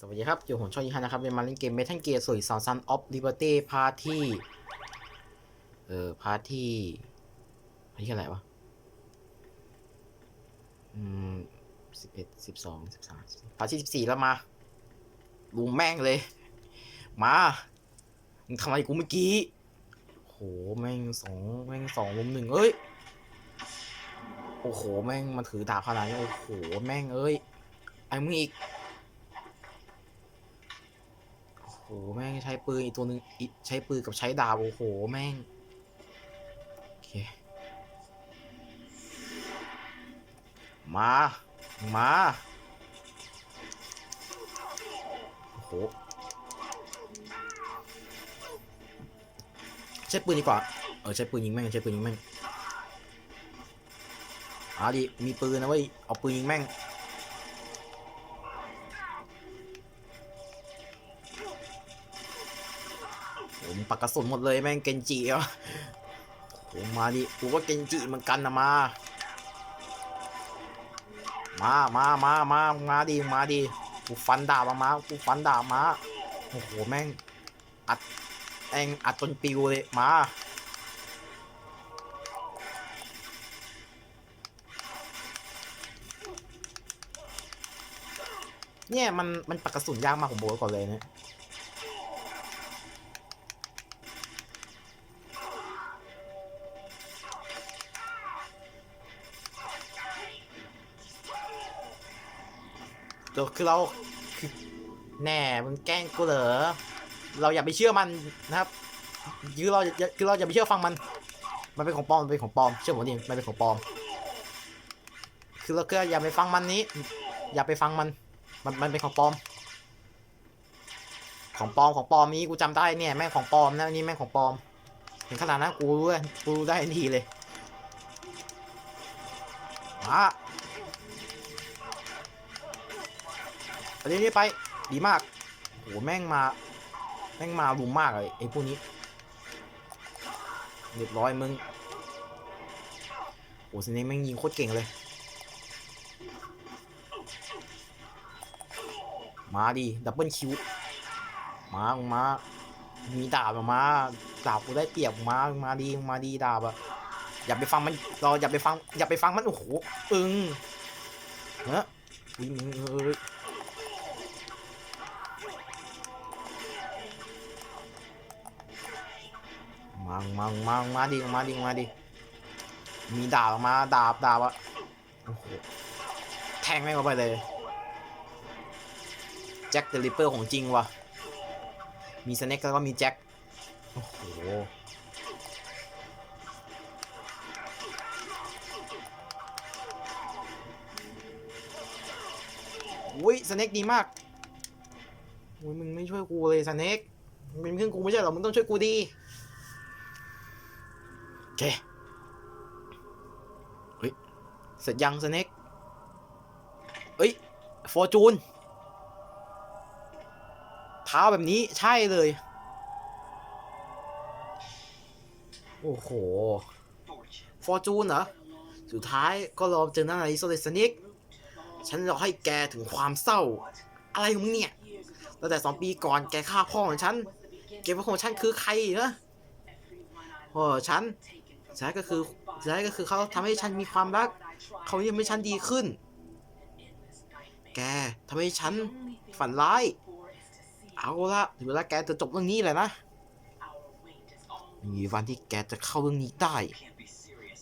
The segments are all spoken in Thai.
สวัสดีครับ อยู่ผมช่องยี่ห้านะครับ เป็นมาเล่นเกมเมทัลเกียร์สุยสาวซันออฟลิเบอร์ตี้พาร์ที่ เออพาร์ที่พาร์ที่อะไรวะ อืมสิบเอ็ดสิบสองสิบสามพาร์ที่สิบสี่แล้วมาลุมแม่งเลย มามึงทำอะไรกูเมื่อกี้ โห แม่งสองแม่งสองลุมหนึ่งเอ้ย โอ้โห แม่งมาถือดาบขนาดนี้ โอ้โห แม่งเอ้ย ไอ้มึงอีก โอ้โหแม่งใช้ปืนอีกตัวหนึ่งใช้ปืนกับใช้ดาบโอ้โหแม่งโอเคมามาโอ้โหใช้ปืนดีกว่าเออใช้ปืนยิงแม่งใช้ปืนยิงแม่งเอาดิมีปืนนะเว้ยเอาปืนยิงแม่ง ปักกระสุนหมดเลยแม่งเกนจิอะโอ้มาดิกูก็เกนจิเหมือนกันนะมา มามามามามาดิมาดิกูฟันดาบมากูฟันดาบมาโอ้โหแม่งอัดแองอัดจนปิวเลยมาเนี่ยมันมันปักกระสุนยากมากผมบอกก่อนเลยเนะ เดี๋ยวคือเราคือแน่มึงแกล้งกูเหรอเราอย่าไปเชื่อมันนะครับคือเราคือเราอย่าไปเชื่อฟังมัน มันเป็นของปลอมมันเป็นของปลอมเชื่อผมดิมันเป็นของปลอม คือเราก็อย่าไปฟังมันนี้ อย่าไปฟังมันมันมันเป็นของปลอม ของปลอมของปลอมนี้กูจำได้เนี่ยแม่งของปลอมนะนี่แม่งของปลอมถึงขนาดนั้นกูรู้เลยกูรู้ได้ทันทีเลยมา เรื่อยๆไป ดีมากโหแม่งมา แม่งมารุมมากเลยไอ้พวกนี้เรียบร้อยมึงโหสเนคแม่งยิงโคตรเก่งเลย มาดิดับเบิลคิว มามึงมา มีดาบมาดาบกูได้เปรียบมา มาดี มาดีดาบอะอย่าไปฟังมันเราอย่าไปฟัง อย่าไปฟังมัน โอ้โห อึงเฮ้ยอุ๊ยมึงเอ้ย มามามามาดิมาดิมาดิมีดาบออกมาดาบดาบอะโอ้โหแทงไม่เข้าไปเลยแจ็คเดลิเปอร์ของจริงวะมีสเน็กแล้วก็มีแจ็คโอ้โหอุ้ยสเน็กดีมากอุ้ยมึงไม่ช่วยกูเลยสเน็กมึงเป็นเพื่อนกูไม่ใช่หรอมึงต้องช่วยกูดี เค เฮ้ย เสร็จยังสเน็กเอ้ย ฟอร์จูน เท้าแบบนี้ใช่เลย โอ้โห ฟอร์จูนเหรอ สุดท้ายก็รอเจอหน้าไอโซเลสนิกฉันรอให้แกถึงความเศร้า อะไรของมึงเนี่ย ตั้งแต่สองปีก่อนแกฆ่าพ่อของฉันแกว่าของฉันคือใครนะพ่อฉัน สุดท้ายก็คือสุดท้ายก็คือเขาทำให้ฉันมีความรัก เขายังให้ฉันดีขึ้น แกทำให้ฉันฝันร้าย เอาละถึงเวลาแกจะจบเรื่องนี้แหละนะมีวันที่แกจะเข้าเรื่องนี้ได้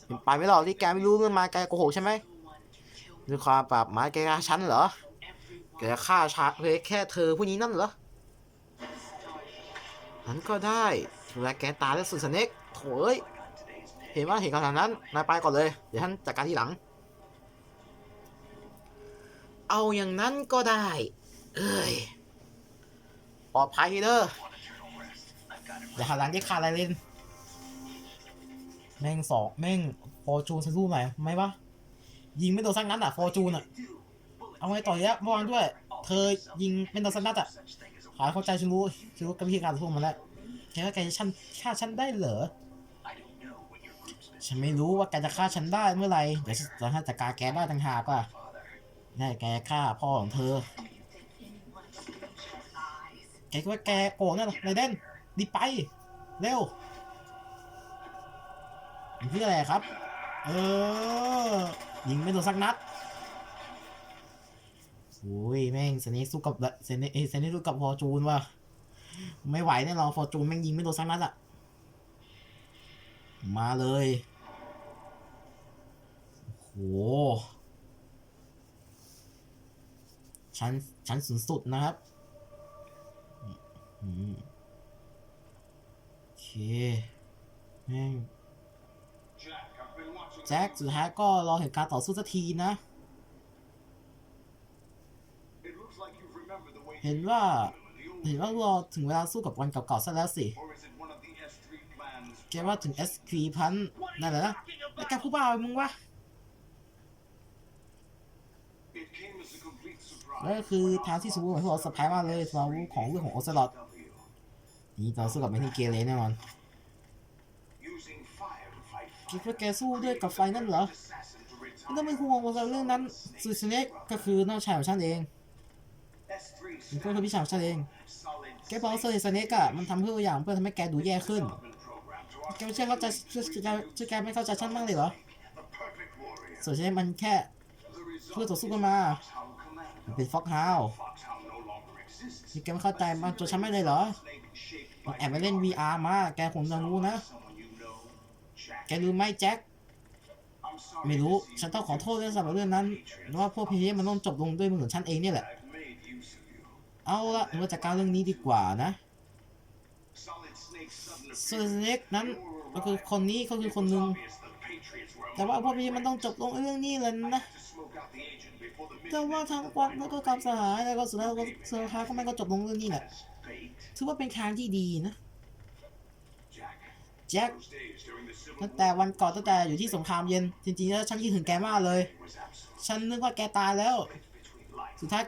เป็นไปไม่หรอกที่แกไม่รู้เรื่องมาแกโกหกใช่ไหมด้วยความปราบหมายแกฆ่าฉันเหรอ แกฆ่าชาเพแค่เธอผู้นี้นั่นเหรอนั้นก็ได้ถึงเวลาแกตายแล้วสุดสเน็กโถ่เอ้ย เห็นว่าเห็นขนาดนั้น นายไปก่อนเลย เดี๋ยวท่านจัดการทีหลัง เอาอย่างนั้นก็ได้ เอ้ย ปลอดภัยเด้อเดี๋ยวหันหลังที่ขาดอะไรเล่น แม่งสองแม่งฟอร์จูนสรู้ไหมไหมวะยิงไม่โดนสักนัดอะฟอร์จูนอะ เอาไงต่อยเมื่อวานด้วย เธอยิงไม่โดนสักนัดอะขอให้เข้าใจฉันรู้ฉันรู้กับวิธีการสู้มันแล้วแค่ว่าแกจะฉันฆ่าฉันได้เหรอ ฉันไม่รู้ว่าแกจะฆ่าฉันได้เมื่อไหร่เดี๋ยวฉันจะจัดการแกได้ต่างหากว่าแน่แกฆ่าพ่อของเธอคิดว่าแกโกงนั่นเหรอไรเด่นรีบไป เร็วมันคืออะไรครับ เออ ยิงไม่โดนสักนัดโอ้ยแม่งเซนิสู้กับเซนิเอเซนิสู้กับฟอร์จูนว่ะไม่ไหวแน่นอนฟอร์จูนแม่งยิงไม่โดนสักนัดอะมาเลย ห ชั้น ชั้นสูงสุดนะครับโอเคแม่งแจ็คสุดท้ายก็รอเห็นการต่อสู้สักทีนะ เห็นว่า เห็นว่ารอถึงเวลาสู้กับวันเก่าๆซะแล้วสิแกว่าถึง S3 พันนั่นแหละนะแล้วแกพูดบ้าอะไรมึงวะ แล้วก็คือทางที่สูงของพวกเราสปายมากเลยเราของเรื่องของโอเซลอตนี่เราสู้กับไม่ที่เกเรแน่นอนคิดว่าแกสู้ด้วยกับไฟนั่นเหรอไม่ต้องเป็นห่วงว่าเรื่องนั้นซูซิเนกก็คือน้องชายของฉันเองมันก็คือพี่ชายของฉันเอง แกบอกว่าโซลิสเนกอะมันทำเพื่ออย่างเพื่อทำให้แกดูแย่ขึ้น แกไม่ใช่เข้าใจช่วยแกช่วยแกไม่เข้าใจฉันบ้างเลยเหรอส่วนฉันมันแค่ เพื่อต่อสู้กันมามันเป็นฟ็อกฮาวนี่แกไม่เข้าใจมันฉันไม่เลยเหรอมันแอบไปเล่น VR มา แกคงจะรู้นะ แกรู้ไหมแจ็ค ไม่รู้ ฉันต้องขอโทษด้วยสำหรับเรื่องนั้น ว่าพวกพีมันต้องจบลงด้วยมือของฉันเองเนี่ยแหละ เอาละเราจัดการเรื่องนี้ดีกว่านะโซเน็กนั้นก็คือคนนี้เขาคือคนหนึ่งแต่ว่าพวกพีมันต้องจบลงเรื่องนี้เลยนะ แต่ว่าทางวัดแล้วก็กำสหายแล้วก็สุดท้ายก็สุดท้ายก็ไม่ก็จบลงเรื่องนี้แหละถือว่าเป็นทางที่ดีนะแจ็คตั้งแต่วันก่อนตั้งแต่อยู่ที่สงครามเย็น จริงๆแล้วฉันคิดถึงแกมากเลย ฉันนึกว่าแกตายแล้ว สุดท้าย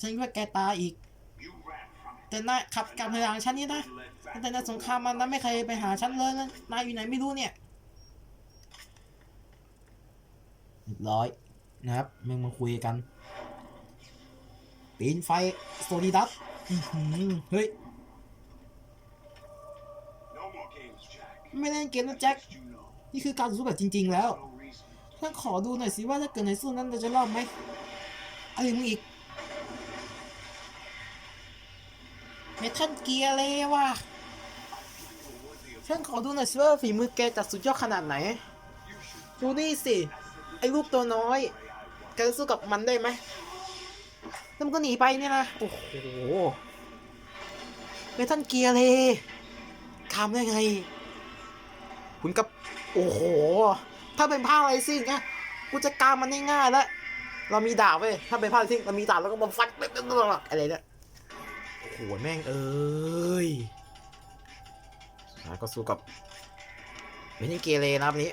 ฉันคิดว่าแกตายอีก แต่นายขับกลับไปหลังฉันนี่นะตั้งแต่ในสงครามมันนั้นไม่เคยไปหาฉันเลยนะนายอยู่ไหนไม่รู้เนี่ยร้อย นะครับมึงมาคุยกันปีนไฟโตดีดัสเฮ้ย ไม่เล่นเกมนะแจ็ค นี่คือการสู้แบบจริง ๆ แล้วท่านขอดูหน่อยสิว่าถ้าเกิดในสู้นั้นเราจะรอดไหมอะไรมึงอีกเมทัลเกียร์เลยว่ะท่านขอดูหน่อยสิว่าฝีมือแกจะสุดยอดขนาดไหน ดูนี่สิ ไอ้ลูกตัวน้อย กจะสู้กับมันได้ไหมแล้วมันก็หนีไปเนี่ยนะ โอ้โหเมทัลเกียร์เลยทำได้ไง คุณกับ โอ้โห ถ้าเป็นภาคอะไรซิ่งอะกูจะกามันง่ายๆแล้ว เรามีดาบเว้ย ถ้าเป็นภาคซิ่งเรามีดาบแล้วก็มาฟัดอะไรเนี่ยโอ้โหแม่งเอ้ยก็สู้กับไม่ใช่เกเรนะครับอันนี้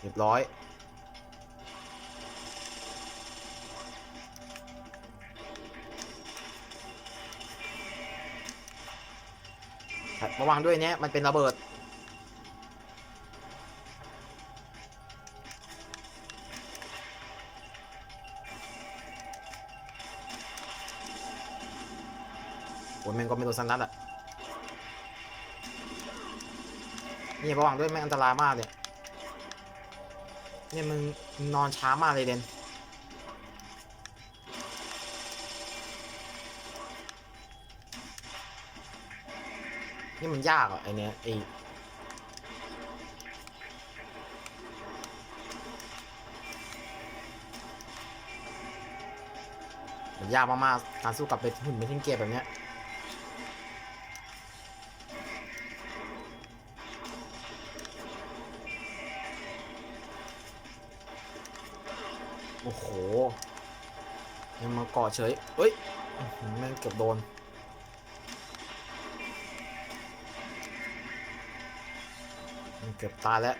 เรียบร้อยระวังด้วยเนี่ยมันเป็นระเบิด โอ้ยแม่งก็ไม่โดนสันนัดอะ นี่ระวังด้วยแม่งอันตรายมากเลย เนี่ยมึงนอนช้ามากเลยเดนนี่มันยากอะไอเนี้ยไอมันยากมากๆการสู้กับเป็นหุ่นเป็นทิ้งเกียร์แบบเนี้ย โอ้โห ยังมาเกาะเฉยเอ้ยแม่งเกือบโดน เกือบตายแล้ว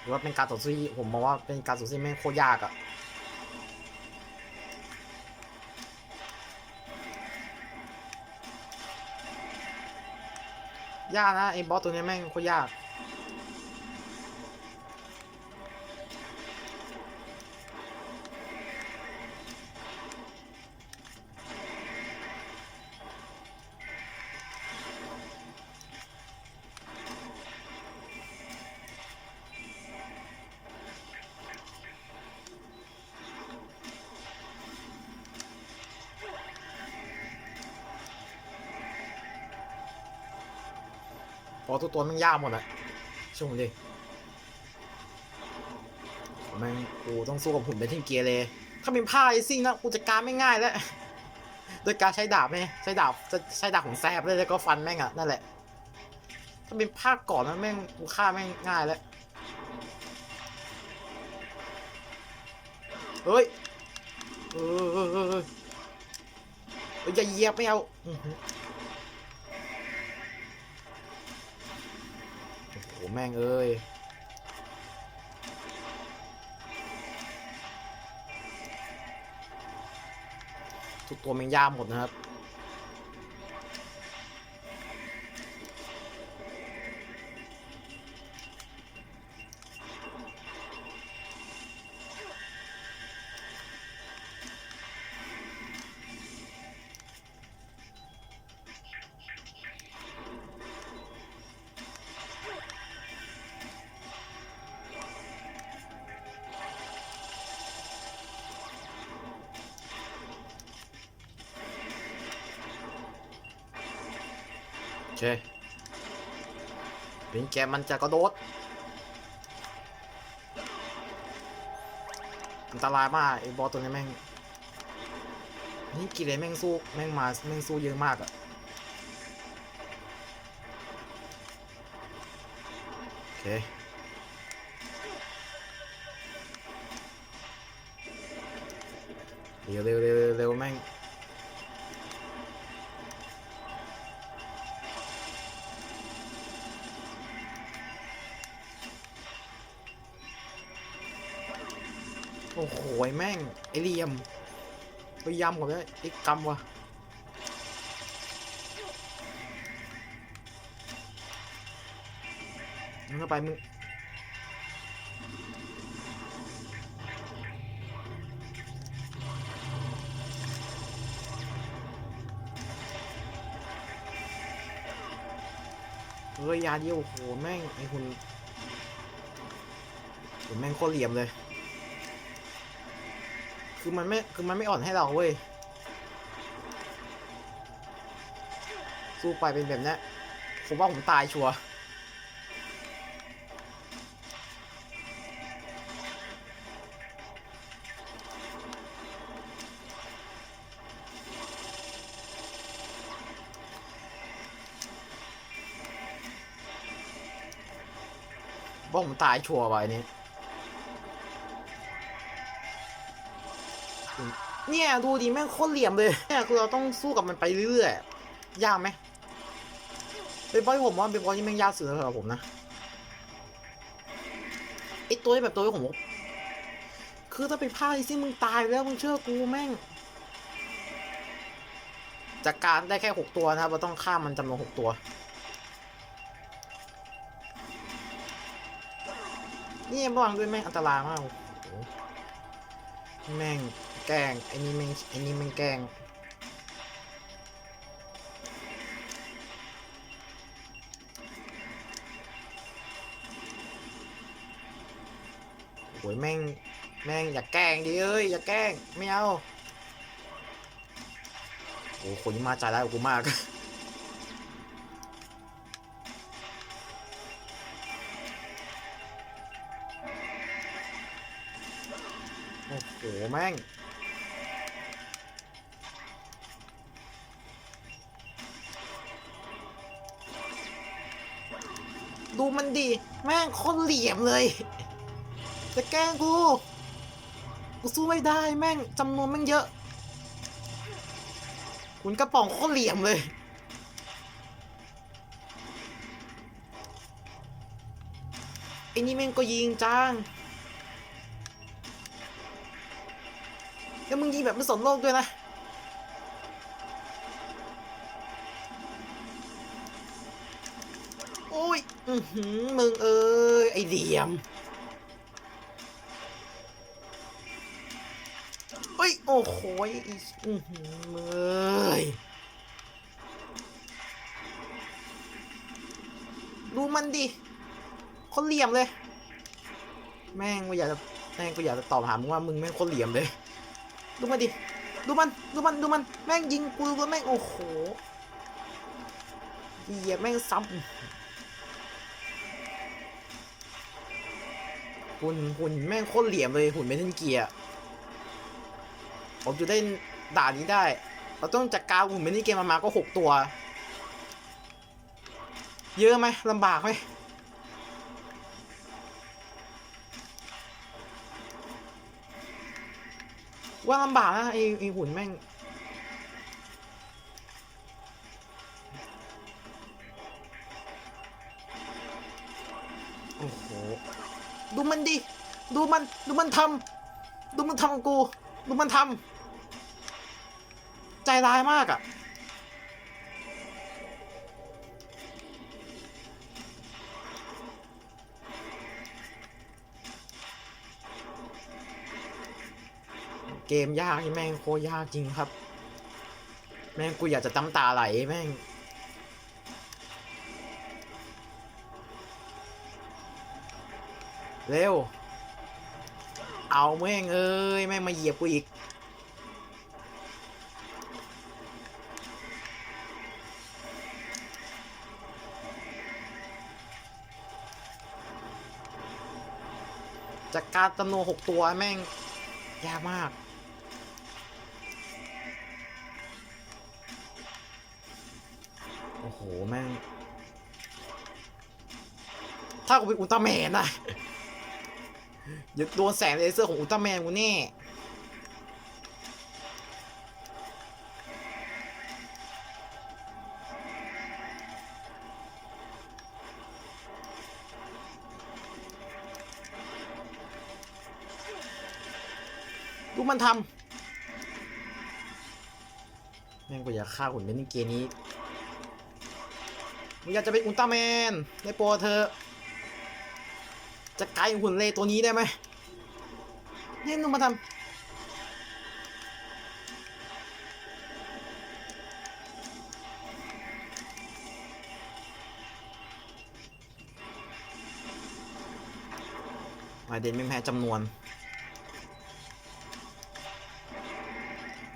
หรือว่าเป็นการต่อสู้ผมมองว่าเป็นการต่อสู้แม่งโคตรยากอะ ยากนะไอ้บอสตัวนี้แม่งโคตรยาก พอตัวตัวม่งยากหมดอะช่วงดิแม่งกูต้องสู้กับหุ่นเป็นทิ้งเกียร์เลย ถ้าเป็นผ้าไอซิ่งนะกูจัดการไม่ง่ายแล้ว โดยการใช้ดาบไหมใช้ดาบใช้ดาบของแซบเลยแล้วก็ฟันแม่งอะนั่นแหละ ถ้าเป็นภาก่อนนะแม่งกูฆ่าแม่งง่ายแล้ว เฮ้ยเออเออเออเออเฮ้ยอย่าเหยียบไม่เอา แม่งเอ้ยทุกตัวแม่งยากหมดนะครับ เคป็นแกมันจะกระโดด อันตรายมากไอ้บอสตัวนี้แม่ง นี่กี่เลยแม่งสู้แม่งมาแม่งสู้เยอะมากอะโอเคเร็วเร็วเร็วเร็วเร็วแม่ง อ้โหแม่ง ไอเหลี่ยมไปยำก่อนเลยไอ้กำวะมึงเข้าไปมึงเฮ้ยยาเดียวโอ้โหแม่งไอ้คุณโหแม่งโคตรเหลี่ยมเลย คือมันไม่คือมันไม่อ่อนให้เราเว้ยสู้ไปเป็นแบบนี้ผมว่าผมตายชัวร์ว่าผมตายชัวร์ไปนี้ เนี่ยดูดิแม่งโคตรเหลี่ยมเลยเนี่ยคือเราต้องสู้กับมันไปเรื่อยๆยากไหมเป็นบอยผมว่าเป็นบอยที่แม่งยากสุดสำหรับผมนะไอตัวที่แบบตัวที่ผมคือถ้าเป็นผ้าที่ซิมึงตายแล้วมึงเชื่อกูแม่งจากการได้แค่หกตัวนะครับ เราต้องฆ่ามันจำนวนหกตัว นี่ระวังด้วยแม่งอันตรายมาก แม่ง แกล้งไอ้นี่แม่งไอ้นี่แม่งแกล้งโอ้ยแม่งแม่งอย่าแกล้งดิเอ้ยอย่าแกล้งไม่เอาโอ้คนนี้มาใจร้ายกว่ากูมากโอ้โหแม่ง ดูมันดี แม่งคนเหลี่ยมเลย จะแกล้งกู กูสู้ไม่ได้แม่งจำนวนแม่งเยอะ คุณกระป๋องโคตรเหลี่ยมเลยไอ้นี่แม่งก็ยิงจ้าง แล้วมึงยิงแบบไม่สนโลกด้วยนะ มึงเอ้ยไอเดียมเฮ้ย โอ้โหยอีอือหือมึงเอ้ยดูมันดิคนเหลี่ยมเลย แม่งกูอยากจะแม่งกูอยากจะตอบหามึงว่ามึงแม่งคนเหลี่ยมเลย ดูมันดิ ดูมัน ดูมัน ดูมัน แม่งยิงกูแล้วแม่งโอ้โหเหยียบแม่งซ้ำ หุ่นหุ่นแม่งโคตรเหลี่ยมเลยหุ่นเมทัลเกียร์ผมจะได้ด่านนี้ได้ เราต้องจัดการหุ่นเมทัลเกียร์มามาก็หกตัว เยอะไหมลำบากไหมว่าลำบากนะไอไอหุ่นแม่งโอ้โห ดูมันดิ ดูมัน ดูมันทำ ดูมันทำกู ดูมันทำ ใจร้ายมากอะ่ะ เกมยากนี่แม่งโคตรยากจริงครับ แม่งกูอยากจะตั้มตาไหลแม่ง เร็ว เอาแม่งเอ้ยแม่งมาเหยียบกูอีก จากการจำนวนหกตัวแม่ง ยากมากโอ้โห แม่ง ถ้ากูเป็นอุลตร้าแมนนะ อย่าโดนแสงเลเซอร์ของอุลตร้าแมนกูแน่ดูมันทำแม่งกูอยากฆ่าหุ่นเป็นเกมนี้มึงอยากจะเป็นอุลตร้าแมนได้โปรเธอจะไกลหุ่นเลตัวนี้ได้ไหม นี่ยนุ่มาทำลายเดนไม่แพ้จำนวน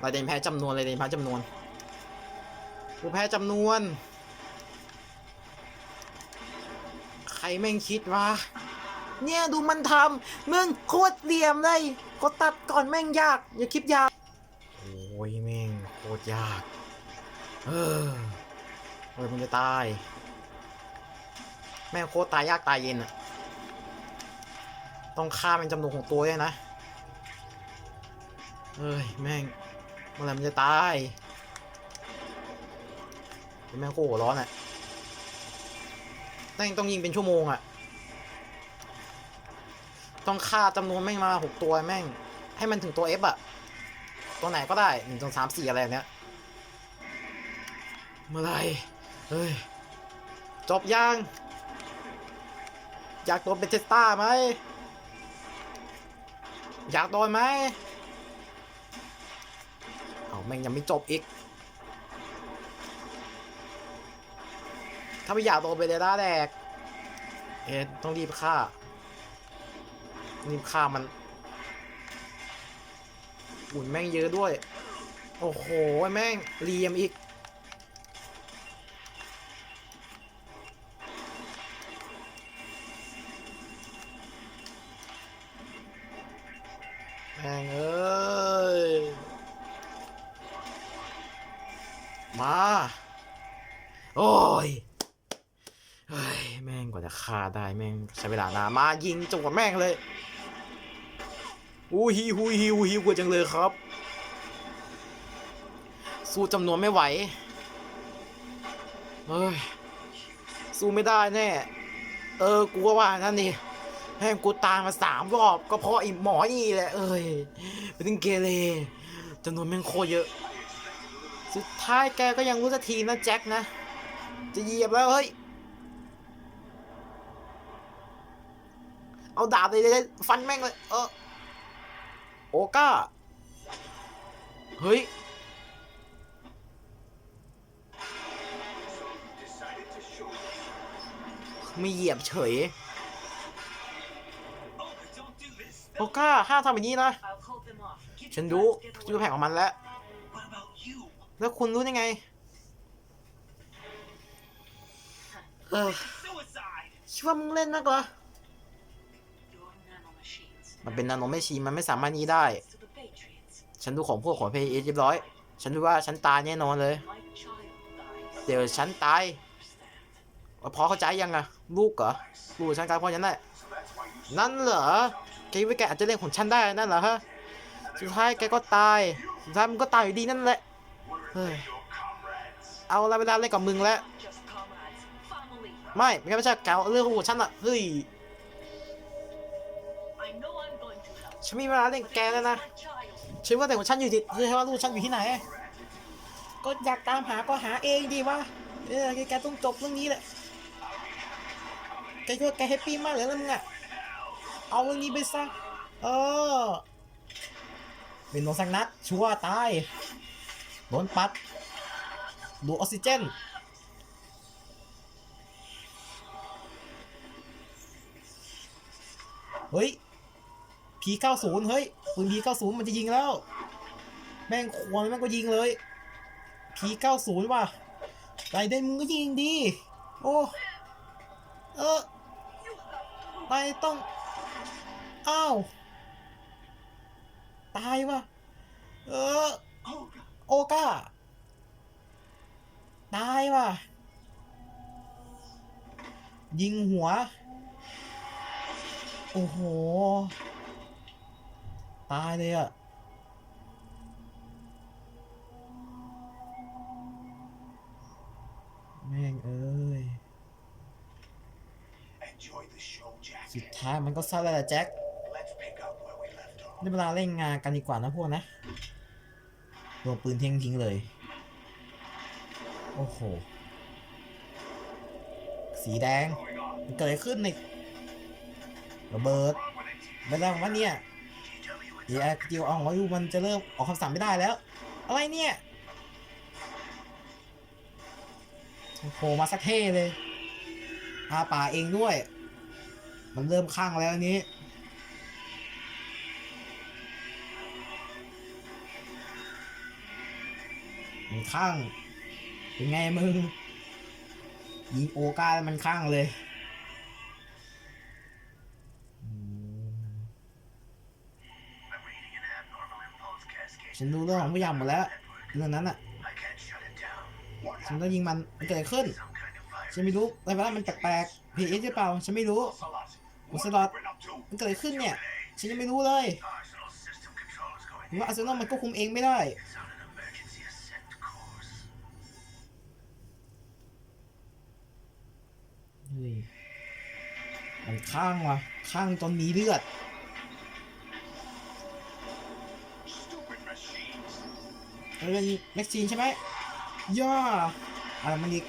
ลายเดนแพ้จำนวนลายเดนแพ้จำนวน กูแพ้จำนวน ใครแม่งคิดว่า เนี่ยดูมันทำมึงโคตรเหลี่ยมเลยกดตัดก่อนแม่งยาก อย่าคลิปยาวโอ้ยแม่งโคตรยาก เออโอ้ยมึงจะตาย แม่งโคตรตายยากตายเย็นอะต้องฆ่าเป็นจำนวนของตัวด้วยนะเอ้ยแม่งเมื่อไรมันจะตายแม่งโคตรร้อนอะแม่งต้องยิงเป็นชั่วโมงอะ ต้องฆ่าจำนวนแม่งมาหกตัวแม่ง ให้มันถึงตัว F อฟอะตัวไหนก็ได้หนึ่งสองสามสี่อะไรเนี้ยเมื่อไรเฮ้ย จบยัง อยากโดนเป็นเทสตาไหม อยากโดนไหม เอาแม่งยังไม่จบอีก ถ้าไม่อยากโดนเป็นเดต้าแดก เอ็ดต้องรีบฆ่า นี่ฆ่ามันอุ่นแม่งเยอะด้วย โอ้โห แม่งเรียมอีก แม่งเอ้ย มา โอ้ยเฮ้ยแม่งกว่าจะฆ่าได้ แม่งใช้เวลานานมายิงจงกว่าแม่งเลย อู้ฮิวฮิวฮิวกว่าจังเลยครับ สู้จำนวนไม่ไหว เฮ้ย สู้ไม่ได้แน่ เออ กูว่านั่นนี่แม่งกูตามมาสามรอบ ก็เพราะไอ้หมอนี่แหละ เอ้ย เป็นเกเรจำนวนแม่งโคเยอะ สุดท้ายแกก็ยังรู้สักทีนะแจ็คนะ จะเหยียบแล้ว เฮ้ย เอาดาบเลยเลยฟันแม่งเลย เออ โอก้า เฮ้ยไม่เหยียบเฉย โอก้าห้ามทำแบบนี้นะ ฉันรู้ชื่อแผงของมันแล้ว แล้วคุณรู้ยังไงเออคิดว่ามึงเล่นนักเหรอ มันเป็นนาโนไม่ชีมันไม่สามารถนี้ได้ ฉันดูของพวกของเพย์เรียบร้อย ฉันดูว่าฉันตายแน่นอนเลย เดี๋ยวฉันตายพอเข้าใจยังอะลูกเหรอลูกฉันกลายพอฉันได้นั่นเหรอแกคิดว่แกอาจจะเล่นของฉันได้นั่นเหรอฮะสุดท้ายแกก็ตายสุดท้ายมึงก็ตายอยู่ดีนั่นแหละเฮ้ยเอาละเวลาเล่นกับมึงแล้วไม่ไม่ใช่แกเอาเรื่องของฉันอะเฮ้ย ฉันมีเวลาเล่นแกแล้วนะฉันว่าแต่ของฉันอยู่ที่คือว่าลูกฉันอยู่ที่ไหน ก็อยากตามหาก็หาเองดีวะเออแกต้องจบเรื่องนี้แหละแกคิดว่าแกแฮปปี้มากเลยนะมึงอะเอาเรื่องนี้ไปซะเออเป็นโดนสักนัดชัวร์ตายโดนปัดดูออกซิเจนเฮ้ย พีเก้าศูนย์เฮ้ยปืนพีเก้าศูนย์มันจะยิงแล้ว แม่งควรแม่งก็ยิงเลยพีเก้าศูนย์ว่ะไรเดนมึงก็ยิงดี โอ้ เออไปต้อง อ้าว ตายว่ะ เออ โอก้า ตายว่ะ ยิงหัว โอ้โห ตายเลยอะแม่งเอ้ย Enjoy the show, Jack. สุดท้ายมันก็เศร้าแล้วแหละแจ็ค Let's pick up where we left off. ได้เวลาเล่นงานกันดีกว่านะพวกนะโดนปืนทิ้งทิ้งเลย โอ้โห สีแดงมันเกิดอะไรขึ้นในระเบิดไม่ได้ว่าเนี่ย เดี๋ยวเดียวเอาของอยู่มันจะเริ่มออกคำสั่งไม่ได้แล้ว อะไรเนี่ยโผล่มาสักเท่เลยอาป่าเองด้วย มันเริ่มข้างแล้วนนี้ มันข้าง เป็นไงมึง ยิงโอกาแล้วมันข้างเลย ฉันรู้เรื่องของผู้ยามหมดแล้วเรื่องนั้นอะฉันต้องยิงมันมันเกิดขึ้น ฉันไม่รู้แต่ว่ามันแปลกๆพีเอสหรือเปล่า ฉันไม่รู้ Ocelot. What's What that? have you been up to? มันเกิดขึ้นเนี่ย ฉันยังไม่รู้เลยหรือว่าอาร์เซนอลมันก็คุมเองไม่ได้เฮ้ยมันข้างว่ะข้างจนมีเลือด มันเป็นแม็กซีนใช่ไหมย่าอะไรมันอีก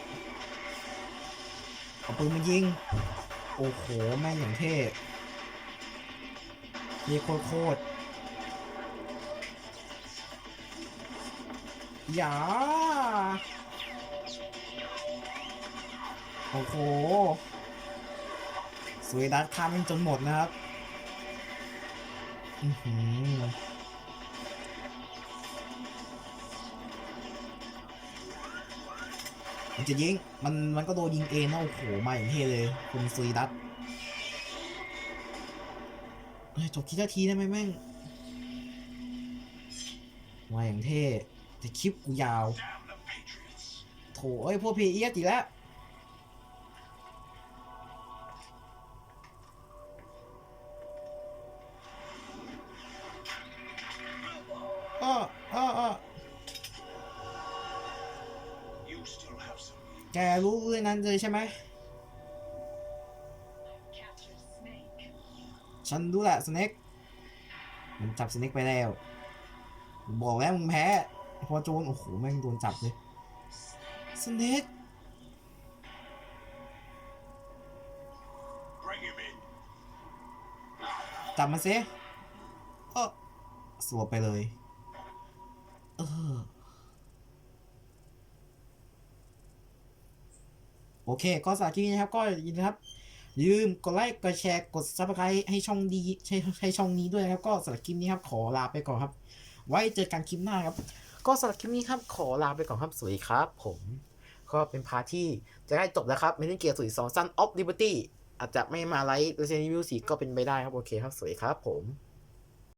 เอาปืนมายิง โอ้โห แม่งอย่างเท่เยี่โคตรโคตรอย่าโอ้โห สวยดัดข้ามมันจนหมดนะครับ อือหือ มันจะยิง มันมันก็โดนยิงเองนะโอ้โหมาอย่างเท่เลยคุณซุยดัตจบคลิดนาทีได้ไหมแม่งมาอย่างเท่แต่คลิปกูยาว โถเอ้ยพวกพีเอียอีกแล้ว กรู้เรื่องนั้นเลยใช่ไหม ฉันรู้แหละสเน็กมันจับสเน็กไปแล้ว บอกแล้วมึงแพ้ พอโจนโอ้โห แม่งโดนจับเลยสเน็กจับมันซิเออสวบไปเลย เออ โอเค ก็สำหรับคลิปนี้นะครับ ก็ย่าลืมนะครับยืมกดไลค์ กดแชร์ กด subscribe ให้ช่องดีให้ให้ช่องนี้ด้วยครับ ก็สำหรับคลิปนี้ครับ ขอลาไปก่อนครับ ไว้เจอกันคลิปหน้าครับ ก็สำหรับคลิปนี้ครับ ขอลาไปก่อนครับ สวัสดีครับ ผม ก็เป็นพาร์ทที่จะได้จบแล้วครับไม่ได้เกียร์สุดสองซันออฟลิเบอร์ตี้อาจจะไม่มาไลฟ์ Resident Evil 4ก็เป็นไปได้ครับ โอเคครับ สวัสดีครับผม